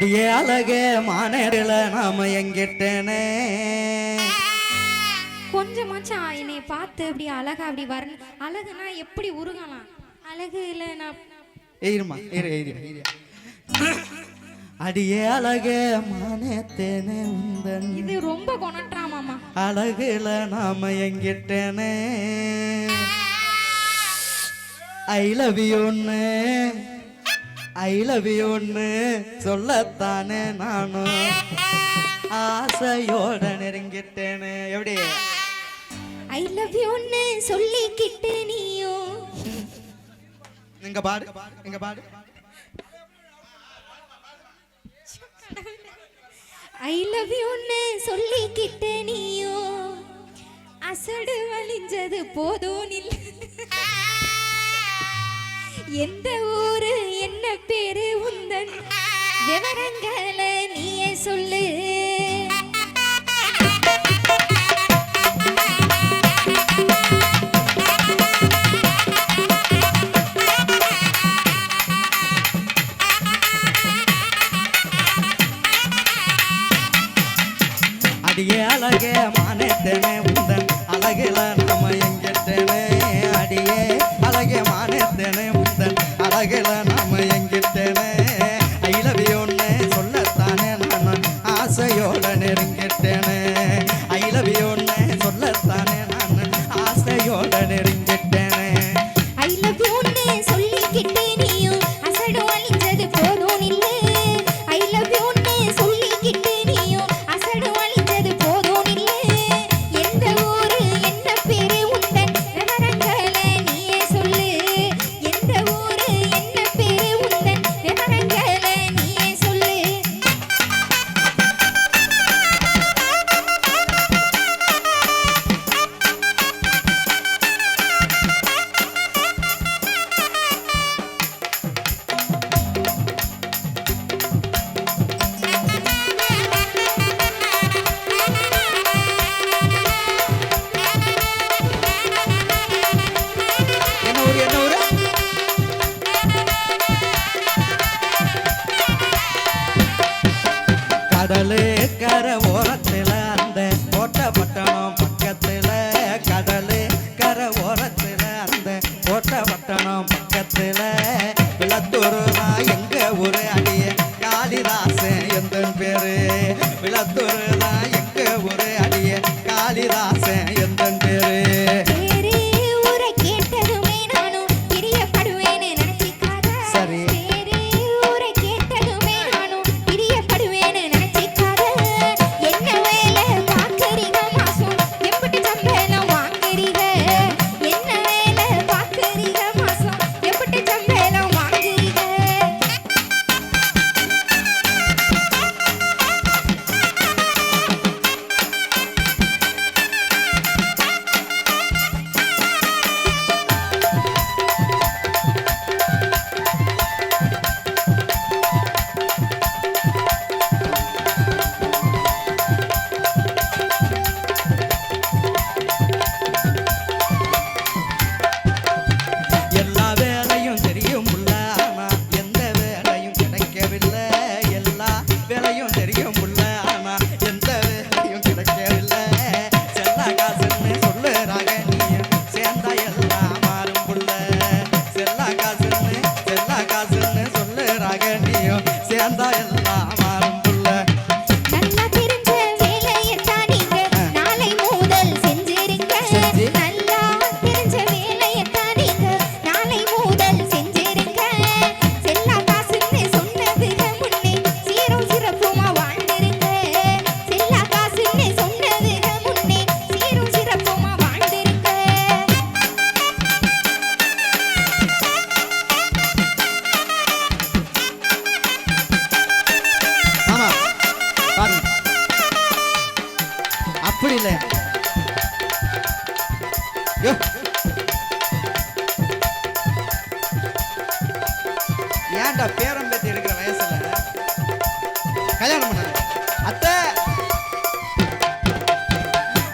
அடியே அழகே மாநேரில் நாம எங்கிட்டனே. கொஞ்சமாச்சும் என்னை பார்த்து அப்படி அழகா அப்படி வரணும் அழகுனா எப்படி உருகலாம்? அழகு இல்லை நான் இரு இரு. அடியே அழகே மானேத்தேனே உந்தன். இது ரொம்ப கொணட்டுறாமாமா அழகுல நாம எங்கிட்டனே. ஐ லவ் யூன்னு ஐ லவ் யூன்னு சொல்லத்தானே நானும் ஆசையோட நெருங்கிட்டேனே. எப்படி? ஐ லவ் யூன்னு சொல்லிக்கிட்டு நீயும் இங்க பாடு இங்க பாடு. ஐ லவ் யூன்னு சொல்லிக்கிட்டு நீயும் அசடு வலிஞ்சது போதும் இல்ல. எந்த ஊரு பேரு உந்தன் விவரங்களை நீயே சொல்லு. தாத்தா பேரம் பேத்தி எடுக்கிற வயசுல கல்யாணம் பண்ணாங்க. அத்தை!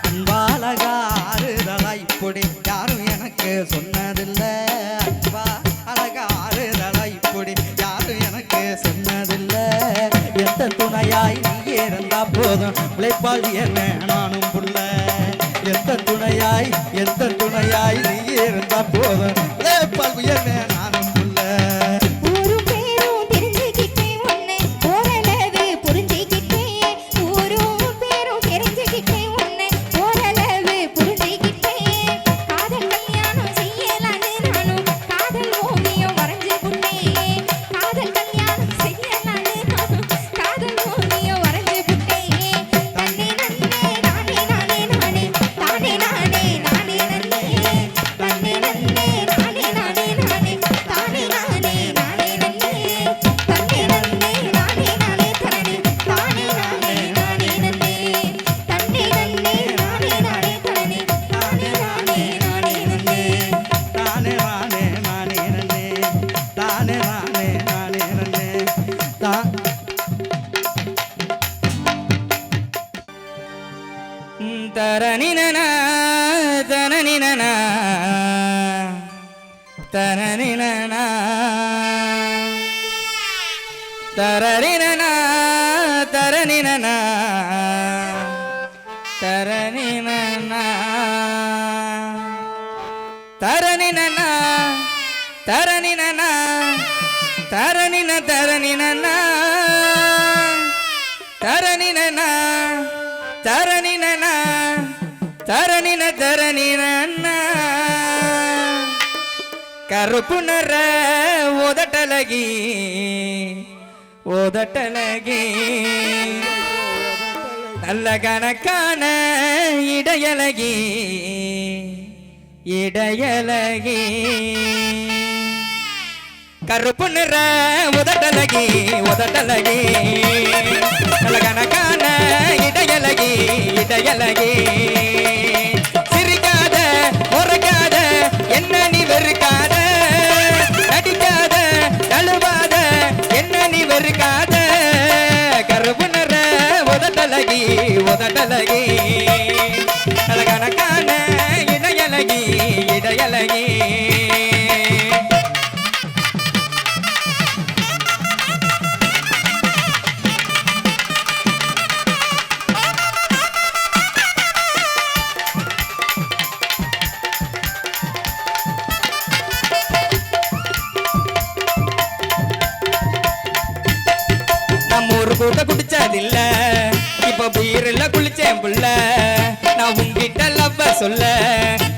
அன்பாலகா ஆறுதலா இப்படி யாரும் எனக்கு சொன்னதில்லை. அன்பா அழகா ஆறுதலா இப்படி யாரும் எனக்கு சொன்னதில்லை. எந்த துணையாய் நீ இருந்தா போதும் உழைப்பாளி என்ன நானும் புள்ள. எந்த துணையாய் எந்த துணையாய் நீ இருந்தா போதும் தரனின தரனின தரனின தரனின தரனின தரனின தரனின தரனின தரனின தரனின தரனின தரனின ಕರುಪು ನರ ಓದಟಲಗಿ ಓದಟಲಗಿ நல்ல கணக்கான இடையலகி இடையலகி கருப்பு நிற உதட்டலகி உதட்டலகி நல்ல கணக்கான இடையலகி இடையலகி கூட குடிச்சதில்ல. இப்ப பீரில் குளிச்சேன் புள்ள. நான் உங்ககிட்ட லவ்வ சொல்ல.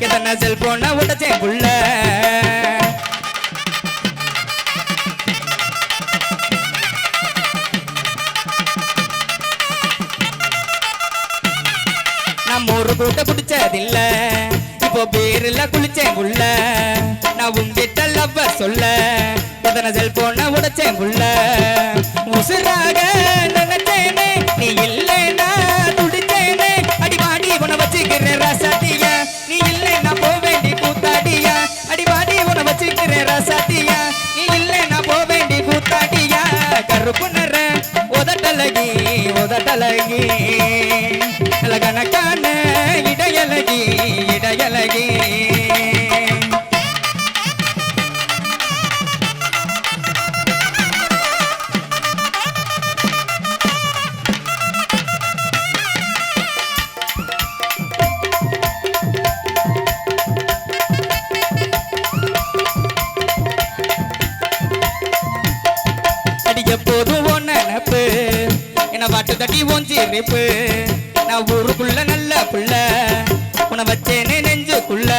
எத்தனை செல்போன உடைச்சேன் புள்ள. நம்ம ஒரு கூட குடிச்சதில்ல. இப்போ பேரில் குளிச்சேன் புள்ள. நான் உங்ககிட்ட லவ் சொல்ல. அதன செல்போன உடச்சேன் புள்ள. உசுராக நினைச்ச எப்போதும் ஒன் நினப்பு. என்னை வாட்டு தட்டி ஓஞ்சிருப்பு நான் ஊருக்குள்ள நல்ல புள்ள. உன வச்சேனே நெஞ்சுக்குள்ள.